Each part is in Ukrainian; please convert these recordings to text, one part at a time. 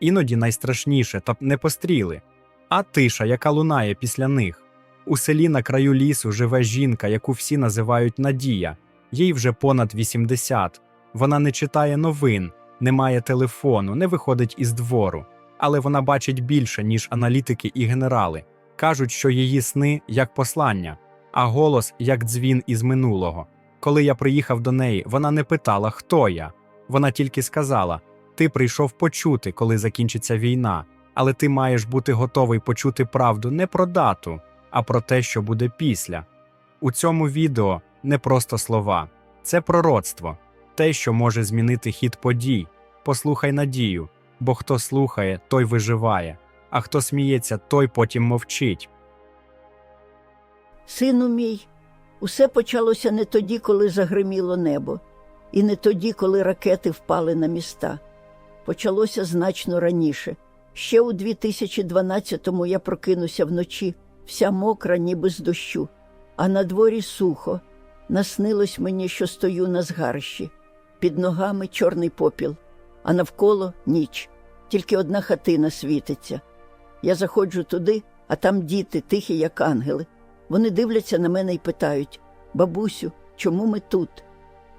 Іноді найстрашніше та не постріли, а тиша, яка лунає після них. У селі на краю лісу живе жінка, яку всі називають Надія. Їй вже понад 80. Вона не читає новин, не має телефону, не виходить із двору. Але вона бачить більше, ніж аналітики і генерали. Кажуть, що її сни як послання, а голос як дзвін із минулого. Коли я приїхав до неї, вона не питала, хто я. Вона тільки сказала: Ти прийшов почути, коли закінчиться війна, але ти маєш бути готовий почути правду не про дату, а про те, що буде після. У цьому відео не просто слова, це пророцтво, те, що може змінити хід подій. Послухай надію, бо хто слухає, той виживає, а хто сміється, той потім мовчить. Сину мій, усе почалося не тоді, коли загриміло небо, і не тоді, коли ракети впали на міста. Почалося значно раніше. Ще у 2012-му я прокинуся вночі, вся мокра, ніби з дощу, а на дворі сухо. Наснилось мені, що стою на згарищі. Під ногами чорний попіл, а навколо ніч. Тільки одна хатина світиться. Я заходжу туди, а там діти, тихі, як ангели. Вони дивляться на мене і питають: Бабусю, чому ми тут?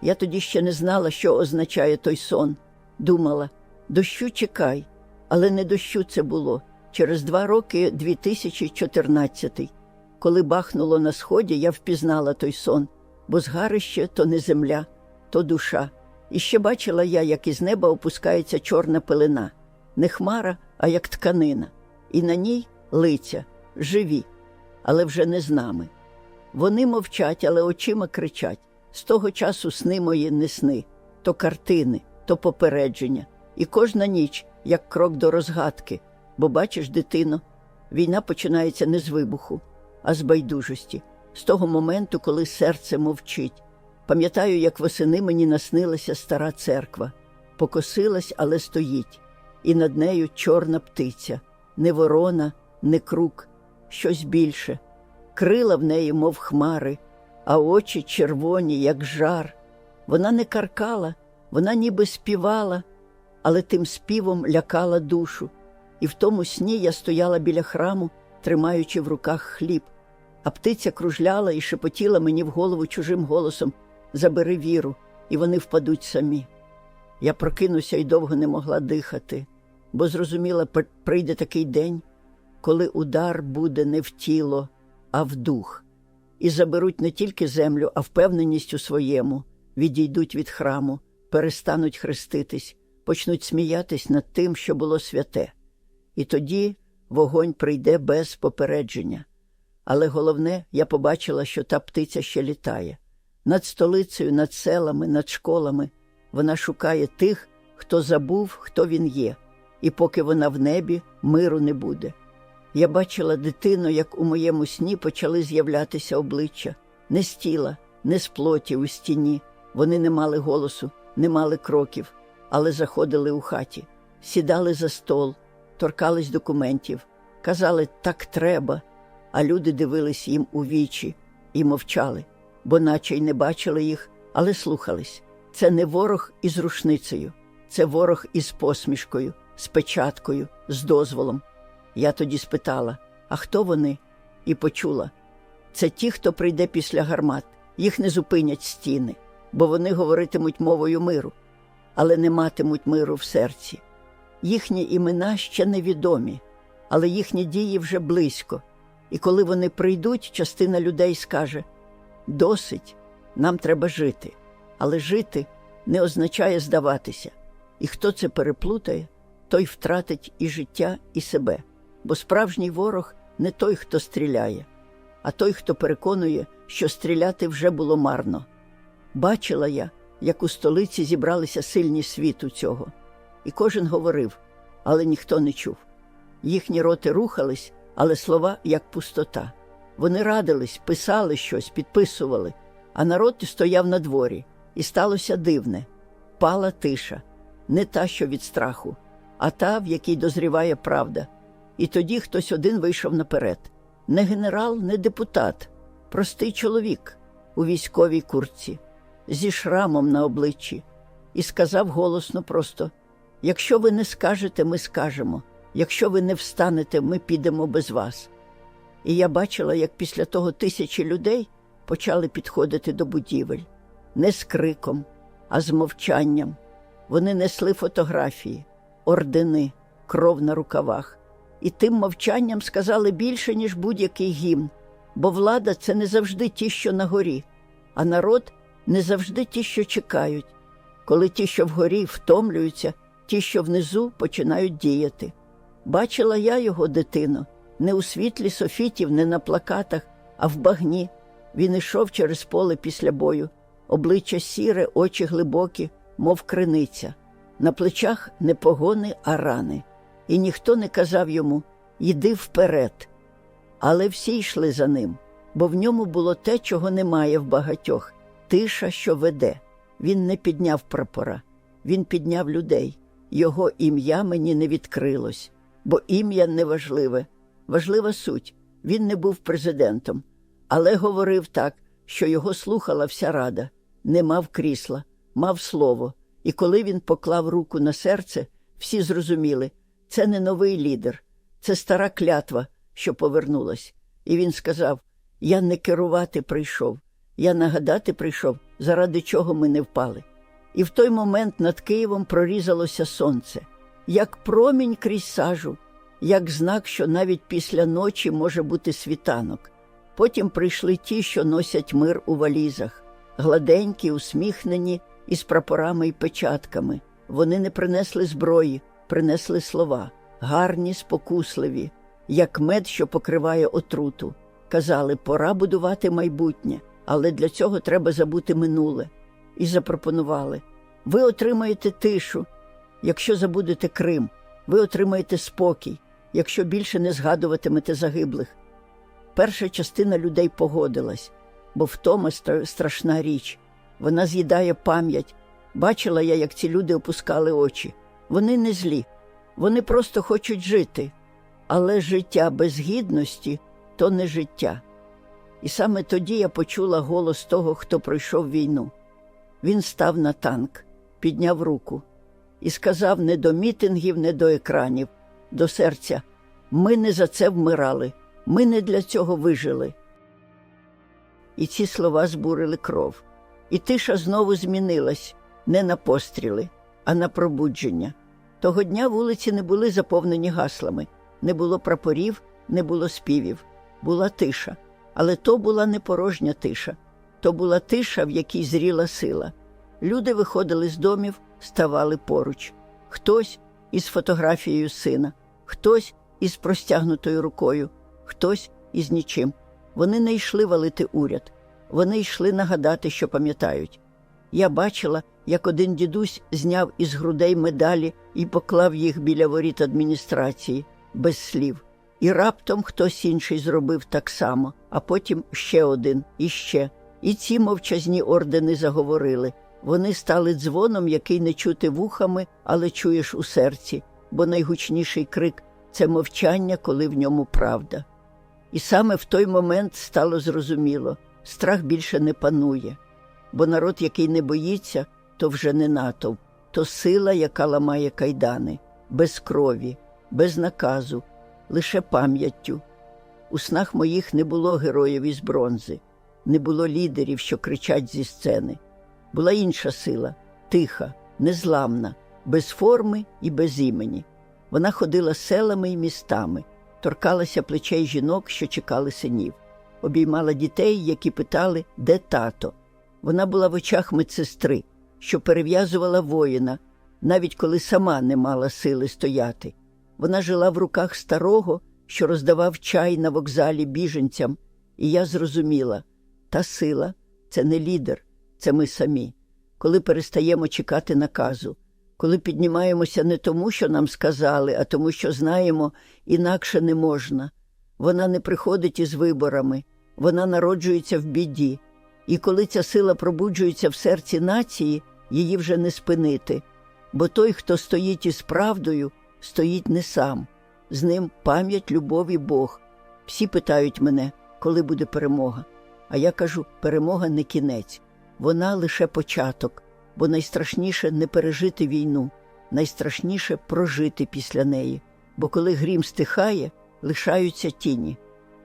Я тоді ще не знала, що означає той сон. Думала, дощу чекай, але не дощу це було. Через два роки 2014. Коли бахнуло на сході, я впізнала той сон, бо згарище то не земля, то душа. І ще бачила я, як із неба опускається чорна пелена, не хмара, а як тканина, і на ній лиця, живі, але вже не з нами. Вони мовчать, але очима кричать. З того часу сни мої не сни, то картини, то попередження. І кожна ніч, як крок до розгадки. Бо бачиш, дитино, війна починається не з вибуху, а з байдужості, з того моменту, коли серце мовчить. Пам'ятаю, як восени мені наснилася стара церква, покосилась, але стоїть, і над нею чорна птиця, не ворона, не крук, щось більше. Крила в неї, мов хмари, а очі червоні, як жар. Вона не каркала, вона ніби співала, але тим співом лякала душу. І в тому сні я стояла біля храму, тримаючи в руках хліб, а птиця кружляла і шепотіла мені в голову чужим голосом Забери віру, і вони впадуть самі. Я прокинуся і довго не могла дихати, бо зрозуміла, прийде такий день, коли удар буде не в тіло, а в дух, і заберуть не тільки землю, а впевненість у своєму, відійдуть від храму, перестануть хреститись, почнуть сміятись над тим, що було святе. І тоді вогонь прийде без попередження. Але головне, я побачила, що та птиця ще літає. Над столицею, над селами, над школами вона шукає тих, хто забув, хто він є, і поки вона в небі, миру не буде. Я бачила дитину, як у моєму сні почали з'являтися обличчя не з тіла, не з плоті у стіні. Вони не мали голосу, не мали кроків, але заходили у хаті, сідали за стол, торкались документів, казали так треба, а люди дивились їм у вічі і мовчали, бо наче й не бачили їх, але слухались. Це не ворог із рушницею, це ворог із посмішкою, з печаткою, з дозволом. Я тоді спитала, а хто вони? І почула. Це ті, хто прийде після гармат. Їх не зупинять стіни, бо вони говоритимуть мовою миру, але не матимуть миру в серці. Їхні імена ще невідомі, але їхні дії вже близько. І коли вони прийдуть, частина людей скаже: досить, нам треба жити. Але жити не означає здаватися. І хто це переплутає, той втратить і життя, і себе. Бо справжній ворог не той, хто стріляє, а той, хто переконує, що стріляти вже було марно. Бачила я, як у столиці зібралися сильні світу цього, і кожен говорив, але ніхто не чув. Їхні роти рухались, але слова як пустота. Вони радились, писали щось, підписували, а народ стояв на дворі, і сталося дивне пала тиша, не та, що від страху, а та, в якій дозріває правда. І тоді хтось один вийшов наперед. Не генерал, не депутат, простий чоловік у військовій куртці, зі шрамом на обличчі, і сказав голосно просто: Якщо ви не скажете, ми скажемо. Якщо ви не встанете, ми підемо без вас. І я бачила, як після того тисячі людей почали підходити до будівель не з криком, а з мовчанням. Вони несли фотографії, ордени, кров на рукавах. І тим мовчанням сказали більше, ніж будь-який гімн, бо влада це не завжди ті, що на горі, а народ не завжди ті, що чекають. Коли ті, що вгорі, втомлюються, ті, що внизу, починають діяти. Бачила я його дитину, не у світлі софітів, не на плакатах, а в багні. Він ішов через поле після бою, обличчя сіре, очі глибокі, мов криниця. На плечах не погони, а рани. І ніхто не казав йому Йди вперед. Але всі йшли за ним, бо в ньому було те, чого немає в багатьох тиша, що веде. Він не підняв прапора, він підняв людей. Його ім'я мені не відкрилось, бо ім'я не важливе. Важлива суть. Він не був президентом, але говорив так, що його слухала вся рада, не мав крісла, мав слово. І коли він поклав руку на серце, всі зрозуміли це не новий лідер, це стара клятва, що повернулась. І він сказав: Я не керувати прийшов, я нагадати прийшов, заради чого ми не впали. І в той момент над Києвом прорізалося сонце, як промінь крізь сажу, як знак, що навіть після ночі може бути світанок. Потім прийшли ті, що носять мир у валізах, гладенькі, усміхнені, із прапорами і печатками. Вони не принесли зброї, принесли слова, гарні, спокусливі, як мед, що покриває отруту. Казали, пора будувати майбутнє, але для цього треба забути минуле. І запропонували: ви отримаєте тишу, якщо забудете Крим, ви отримаєте спокій, якщо більше не згадуватимете загиблих. Перша частина людей погодилась, бо втома страшна річ. Вона з'їдає пам'ять. Бачила я, як ці люди опускали очі. Вони не злі, вони просто хочуть жити. Але життя без гідності то не життя. І саме тоді я почула голос того, хто пройшов війну. Він став на танк, підняв руку і сказав не до мітингів, не до екранів, до серця: ми не за це вмирали, ми не для цього вижили. І ці слова збурили кров. І тиша знову змінилась не на постріли, а на пробудження. Того дня вулиці не були заповнені гаслами, не було прапорів, не було співів. Була тиша. Але то була не порожня тиша, то була тиша, в якій зріла сила. Люди виходили з домів, ставали поруч. Хтось із фотографією сина, хтось із простягнутою рукою, хтось із нічим. Вони не йшли валити уряд, вони йшли нагадати, що пам'ятають. Я бачила, як один дідусь зняв із грудей медалі і поклав їх біля воріт адміністрації без слів. І раптом хтось інший зробив так само, а потім ще один і ще. І ці мовчазні ордени заговорили. Вони стали дзвоном, який не чути вухами, але чуєш у серці, бо найгучніший крик це мовчання, коли в ньому правда. І саме в той момент стало зрозуміло страх більше не панує, бо народ, який не боїться, то вже не натовп, то сила, яка ламає кайдани, без крові, без наказу, лише пам'яттю. У снах моїх не було героїв із бронзи, не було лідерів, що кричать зі сцени. Була інша сила, тиха, незламна, без форми і без імені. Вона ходила селами і містами, торкалася плечей жінок, що чекали синів, обіймала дітей, які питали, де тато. Вона була в очах медсестри, що перев'язувала воїна, навіть коли сама не мала сили стояти. Вона жила в руках старого, що роздавав чай на вокзалі біженцям, і я зрозуміла та сила це не лідер, це ми самі. Коли перестаємо чекати наказу, коли піднімаємося не тому, що нам сказали, а тому, що знаємо, інакше не можна. Вона не приходить із виборами, вона народжується в біді. І коли ця сила пробуджується в серці нації, її вже не спинити. Бо той, хто стоїть із правдою, стоїть не сам. З ним пам'ять, любов і Бог. Всі питають мене, коли буде перемога. А я кажу: перемога не кінець, вона лише початок, бо найстрашніше не пережити війну, найстрашніше прожити після неї, бо коли грім стихає, лишаються тіні,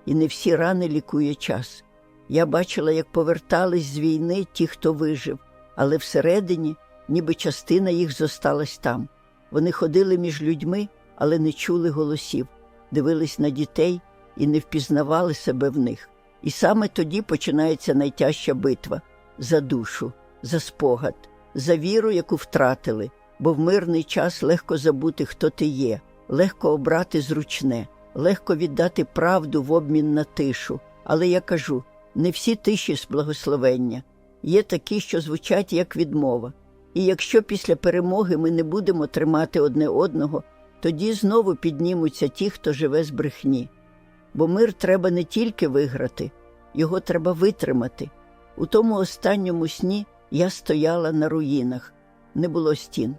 і не всі рани лікує час. Я бачила, як повертались з війни ті, хто вижив, але всередині, ніби частина їх зосталась там. Вони ходили між людьми, але не чули голосів, дивились на дітей і не впізнавали себе в них. І саме тоді починається найтяжча битва за душу, за спогад, за віру, яку втратили, бо в мирний час легко забути, хто ти є, легко обрати зручне, легко віддати правду в обмін на тишу. Але я кажу: не всі тиші з благословення. Є такі, що звучать як відмова. І якщо після перемоги ми не будемо тримати одне одного, тоді знову піднімуться ті, хто живе з брехні. Бо мир треба не тільки виграти, його треба витримати. У тому останньому сні я стояла на руїнах. Не було стін,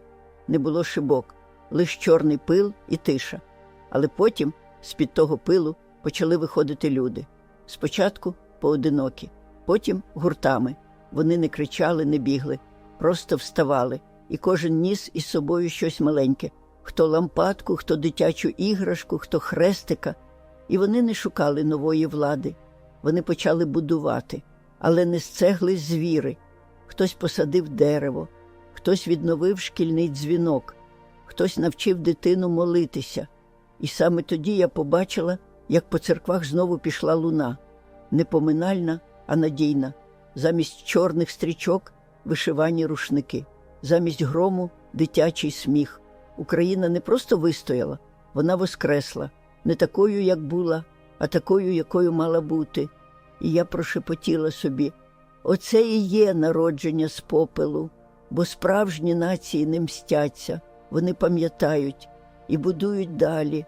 не було шибок, лиш чорний пил і тиша. Але потім з-під того пилу почали виходити люди. Спочатку поодинокі, потім гуртами. Вони не кричали, не бігли, просто вставали, і кожен ніс із собою щось маленьке хто лампадку, хто дитячу іграшку, хто хрестика. І вони не шукали нової влади. Вони почали будувати, але не з цегли з віри. Хтось посадив дерево, хтось відновив шкільний дзвінок, хтось навчив дитину молитися. І саме тоді я побачила, як по церквах знову пішла луна не поминальна, а надійна. Замість чорних стрічок вишивані рушники, замість грому дитячий сміх. Україна не просто вистояла, вона воскресла, не такою, як була, а такою, якою мала бути. І я прошепотіла собі: оце і є народження з попелу, бо справжні нації не мстяться, вони пам'ятають і будують далі.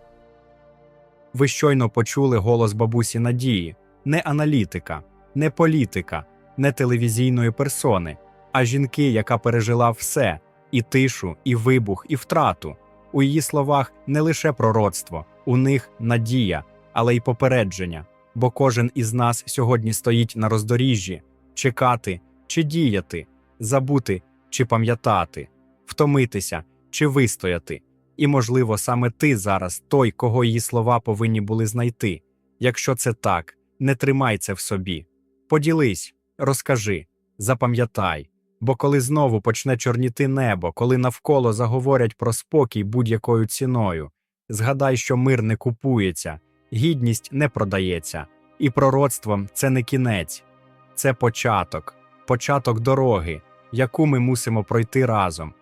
Ви щойно почули голос бабусі Надії, не аналітика, не політика, не телевізійної персони, а жінки, яка пережила все і тишу, і вибух, і втрату. У її словах не лише пророцтво, у них надія, але й попередження. Бо кожен із нас сьогодні стоїть на роздоріжжі чекати чи діяти, забути чи пам'ятати, втомитися чи вистояти. І, можливо, саме ти зараз той, кого її слова повинні були знайти. Якщо це так, не тримай це в собі. Поділись, розкажи, запам'ятай. Бо коли знову почне чорніти небо, коли навколо заговорять про спокій будь-якою ціною, згадай, що мир не купується, гідність не продається, і пророцтвом це не кінець, це початок, початок дороги, яку ми мусимо пройти разом.